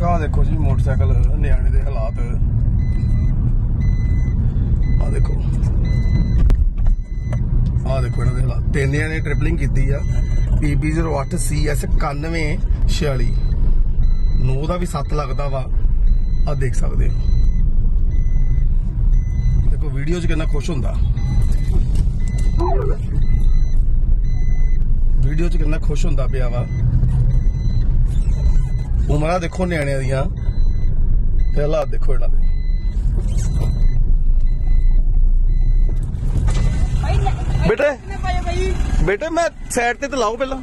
ਕਾ ਦੇਖੋ ਜੀ, ਮੋਟਰਸਾਈਕਲ ਨਿਆਣੇ ਦੇ ਹਾਲਾਤ। ਆ ਦੇਖੋ। ਆ ਦੇਖੋ ਇਹਨਾਂ ਦੇ ਹਾਲਾਤ। ਤਿੰਨ ਨੇ ਟ੍ਰਿਪਲਿੰਗ ਕੀਤੀ ਆ। PB08 CS 9146 ਨੋ ਦਾ ਵੀ 7 ਲੱਗਦਾ ਵਾ। ਆ ਦੇਖ ਸਕਦੇ ਹੋ। ਦੇਖੋ ਵੀਡੀਓ 'ਚ ਕਿੰਨਾ ਖੁਸ਼ ਹੁੰਦਾ। ਵੀਡੀਓ 'ਚ ਕਿੰਨਾ ਖੁਸ਼ ਹੁੰਦਾ ਪਿਆ ਵਾ। ਉਮਰਾਂ ਦੇਖੋ ਨਿਆਣਿਆਂ ਦੀਆਂ। ਤੇ ਹਾਲਾਤ ਦੇਖੋ ਇਹਨਾਂ ਦੇ। ਬੇਟੇ ਬੇਟੇ ਮੈਂ ਸਾਈਡ ਤੇ ਤੇ ਲਾਓ ਪਹਿਲਾਂ।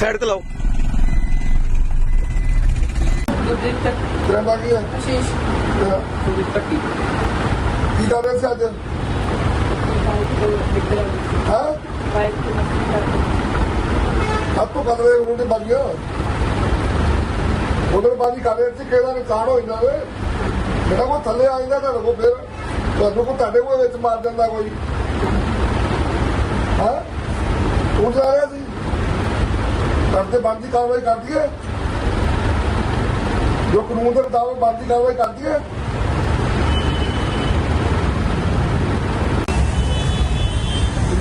ਸਾਈਡ ਤੇ ਲਾਓ। ਤੇਰਾ ਕੀ ਹੈ ਤੇਰਾ ਕੀ ਕਰ ਰਹੇ ਸੀ ਅੱਜ ਹਾਂ ਆਪ ਤੋਂ ਕਦਰੇ ਰੋਟੀ ਬਾਜੀ ਕਰ ਰਹੇ ਸੀ ਕਿਹਦਾ ਨੁਕਸਾਨ ਹੋ ਜਾਂਦਾ ਵੇ। ਜਿਹੜਾ ਕੋ ਥੱਲੇ ਆ ਜਾਂਦਾ ਤੁਹਾਡੇ ਕੋ ਫਿਰ। ਤੁਹਾਨੂੰ ਕੋ ਤੁਹਾਡੇ ਕੋਲ ਵਿੱਚ ਮਾਰ ਦਿੰਦਾ ਕੋਈ। ਹਾਂ? ਤੂੰ ਜਾ ਰਿਹਾ ਸੀ। ਕਰਦੇ ਬੰਦੀ ਕਾਰਵਾਈ ਕਰ ਦਈਏ ਜੋ ਕਾਨੂੰਨ ਦੇ ਮੁਤਾਬਕ ਬੰਦੀ ਕਾਰਵਾਈ ਕਰ ਦਈਏ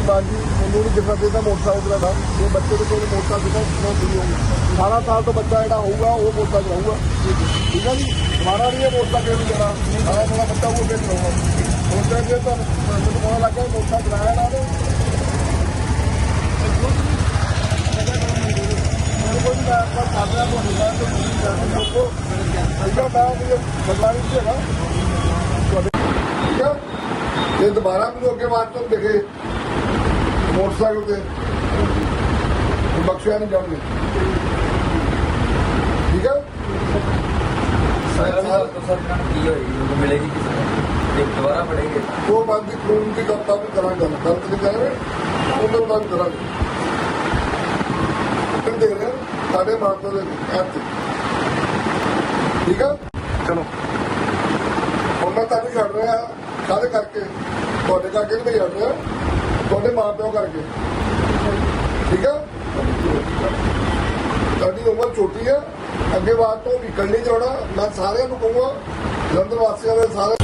ਬਾਜੀ ਮੈਨੂੰ ਨਹੀਂ ਦਿਖਾ ਦੇਦਾ ਮੋਟਰਸਾਈਕਲ ਦਾ ਇਹ ਬੱਚੇ ਦੇ ਕੋਲ ਮੋਟਰਸਾਈਕਲ ਦਾ ਕਿੰਨਾ ਹੋਊਗਾ 18 ਸਾਲ ਤੋਂ ਬੱਚਾ ਜਿਹੜਾ ਹੋਊਗਾ, ਉਹ ਮੋਟਰਸਾਈਕਲ ਹੋਊਗਾ ਠੀਕ ਹੈ ਜੀ? ਹਮਾਰਾ ਨਹੀਂ ਇਹ ਮੋਟਰਸਾਈਕਲ ਨੂੰ ਜਿਹੜਾ, ਸਾਰਾ ਮੇਰਾ ਬੱਚਾ ਉਹ ਦੇਖ ਲਊਗਾ ਮੋਟਰਸਾਈਕਲ ਜੇ ਤਾਂ ਮੈਨੂੰ ਪਤਾ ਲੱਗਾ ਮੋਟਰਸਾਈਕਲ ਚਲਾਇਆ ਨਾ। ਤੇ ਕੋਈ ਨਾ ਆਪਾਂ ਕਰ ਰਿਹਾ ਤੁਹਾਡੇ ਤੇ ਤੁਸੀਂ ਜਾਣੋ ਲੋਕੋ ਅੱਛਾ ਮੈਂ ਨਹੀਂ ਸੀਗਾ ਠੀਕ ਹੈ ਇਹ ਦੁਬਾਰਾ ਮੈਨੂੰ ਅੱਗੇ ਬਾਅਦ ਤੋਂ ਦਿਖੇ, ਮੋਟਰਸਾਈਕਲ ਤੇ, ਬਖਸ਼ਿਆ ਨਹੀਂ ਜਾਣਗੇ। ਹੈ ਮਿਲੇਗੀ ਕਿਸੇ ਨੂੰ ਜੇ ਦੁਬਾਰਾ ਪੜੇਗੇ ਉਹ ਬੰਦੀ ਕਾਨੂੰਨ ਦੀ ਗੱਲ ਵੀ ਕਰਾਂਗੇ ਗਲਤ ਨਹੀਂ ਕਰਾਂਗੇ ਉਹਦੇ ਨਾਲ ਕਰਾਂਗੇ। ਫਿਰ ਦੇ ਰਹੇ ਸਾਡੇ ਮਾਪੇ ਦੇ ਹੱਥ। ਠੀਕ ਹੈ ਚਲੋ। ਹੁਣ ਮੈਂ ਤੁਹਾਨੂੰ ਛੱਡ ਰਿਹਾ ਕਾਹਦੇ ਕਰਕੇ, ਤੁਹਾਡੇ ਕਰਕੇ ਨਹੀਂ ਛੱਡ ਰਿਹਾ, ਤੁਹਾਡੇ ਮਾਪਿਓ ਕਰਕੇ। ਠੀਕ ਆ? ਤੁਹਾਡੀ ਉਮਰ ਛੋਟੀ ਆ ਅੱਗੇ ਬਾਅਦ ਤੋਂ ਨਿਕਲ ਨਹੀਂ ਜਾਣਾ ਮੈਂ ਸਾਰਿਆਂ ਨੂੰ ਕਹੂੰਗਾ ਜਲੰਧਰ ਵਾਸੀਆਂ ਦੇ ਸਾਰੇ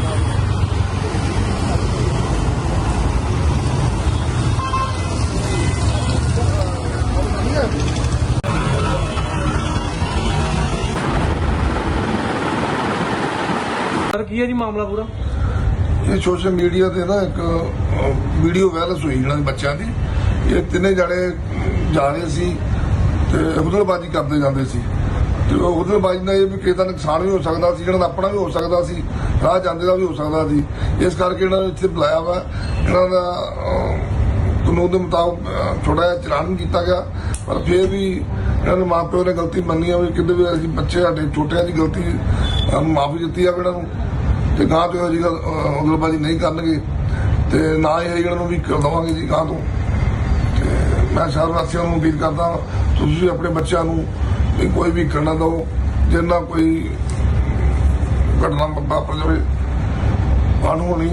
ਕੀ ਹੈ ਜੀ ਮਾਮਲਾ ਪੂਰਾ? ਇਹ ਸੋਸ਼ਲ ਮੀਡੀਆ ਤੇ ਨਾ ਇੱਕ ਵੀਡੀਓ ਵਾਇਰਲ ਹੋਈ ਦੇ ਬੱਚਿਆਂ ਦੀ। ਇਹ ਤਿੰਨੇ ਜਣੇ ਜਾ ਰਹੇ ਸੀ ਤੇ ਹੁਦਲਬਾਜੀ ਕਰਦੇ ਜਾਂਦੇ ਸੀ। ਤੇ ਉਹ ਬਾਜ਼ੀ ਨਾਲ ਇਹ ਵੀ ਕਿਸੇ ਦਾ ਨੁਕਸਾਨ ਵੀ ਹੋ ਸਕਦਾ ਸੀ ਇਹਨਾਂ ਦਾ ਆਪਣਾ ਵੀ ਹੋ ਸਕਦਾ ਸੀ, ਰਾਹ ਜਾਂਦੇ ਦਾ ਵੀ ਹੋ ਸਕਦਾ ਸੀ। ਇਸ ਕਰਕੇ ਇਹਨਾਂ ਨੂੰ ਇੱਥੇ ਬੁਲਾਇਆ ਵਾ। ਇਹਨਾਂ ਦਾ ਕਾਨੂੰਨ ਦੇ ਮੁਤਾਬਕ ਥੋੜਾ ਜਿਹਾ ਚਲਾਨ ਕੀਤਾ ਗਿਆ। ਪਰ ਫਿਰ ਵੀ ਇਹਨਾਂ ਦੇ ਮਾਪਿਓ ਨੇ ਗਲਤੀ ਮੰਨੀ ਆ ਵੀ ਕਿਤੇ ਵੀ ਅਸੀਂ ਬੱਚੇ ਸਾਡੇ ਛੋਟਿਆਂ ਦੀ ਗਲਤੀ ਸਾਨੂੰ ਮਾਫੀ ਦਿੱਤੀ ਜਾਵੇ ਇਹਨਾਂ ਨੂੰ। ਤੇ ਗਾਂ ਤੋਂ ਜੀ ਉਗਲਬਾਜੀ ਨਹੀਂ ਕਰਨਗੇ। ਤੇ ਨਾ ਹੀ ਇਹਨਾਂ ਨੂੰ ਵੀ ਕਰ ਦਵਾਂਗੇ ਜੀ ਗਾਂ ਤੋਂ। ਤੇ ਮੈਂ ਸ਼ਹਿਰ ਵਾਸੀਆਂ ਨੂੰ ਅਪੀਲ ਕਰਦਾ ਤੁਸੀਂ ਵੀ ਆਪਣੇ ਬੱਚਿਆਂ ਨੂੰ ਵੀ ਕੋਈ ਵੀ ਕਰਨਾ ਦਿਓ ਜਿੰਨਾ ਕੋਈ ਘਟਨਾ ਵਾਪਰ ਜਾਵੇ ਕਾਨੂੰਨੀ